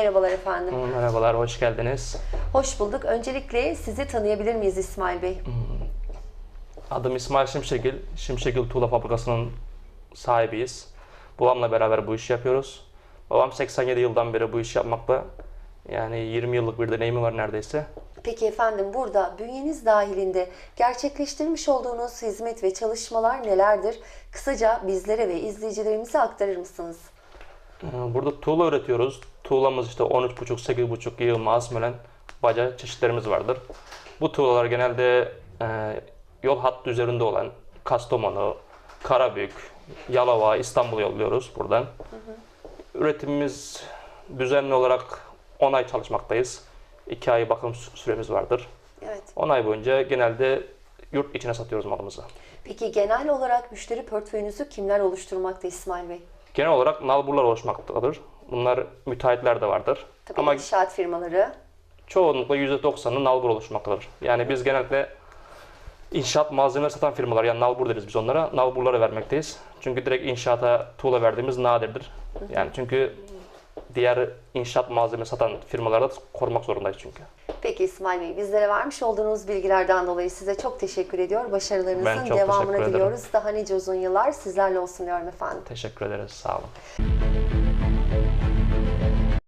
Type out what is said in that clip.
Merhabalar efendim. Merhabalar, hoş geldiniz. Hoş bulduk. Öncelikle sizi tanıyabilir miyiz İsmail Bey? Adım İsmail Şimşekil. Şimşekil Tuğla Fabrikası'nın sahibiyiz. Babamla beraber bu işi yapıyoruz. Babam 87 yıldan beri bu işi yapmakta. Yani 20 yıllık bir deneyimi var neredeyse. Peki efendim burada bünyeniz dahilinde gerçekleştirmiş olduğunuz hizmet ve çalışmalar nelerdir? Kısaca bizlere ve izleyicilerimize aktarır mısınız? Burada tuğla üretiyoruz. Tuğlamız işte 13,5-8,5 yığılma asmölen baca çeşitlerimiz vardır. Bu tuğlalar genelde e, yol hattı üzerinde olan Kastamonu, Karabük, Yalova, İstanbul'a yolluyoruz buradan. Üretimimiz düzenli olarak 10 ay çalışmaktayız. 2 ay bakım sü- süremiz vardır. Evet. 10 ay boyunca genelde yurt içine satıyoruz malımızı. Peki genel olarak müşteri portföyünüzü kimler oluşturmakta İsmail Bey? Genel olarak nalburlar oluşmaktadır. Bunlar müteahhitler de vardır. Tabii Ama inşaat firmaları. çoğunlukla %90'ı nalbur oluşmaktadır. Yani biz genellikle inşaat malzemeleri satan firmalar, yani nalbur deriz biz onlara, nalburları vermekteyiz. Çünkü direkt inşaata tuğla verdiğimiz nadirdir. Yani çünkü diğer inşaat malzeme satan firmaları da korumak zorundayız çünkü. Peki İsmail Bey bizlere vermiş olduğunuz bilgilerden dolayı size çok teşekkür ediyor. Başarılarınızın devamını diliyoruz. Daha nice uzun yıllar sizlerle olsun diyorum efendim. Teşekkür ederiz, sağ olun.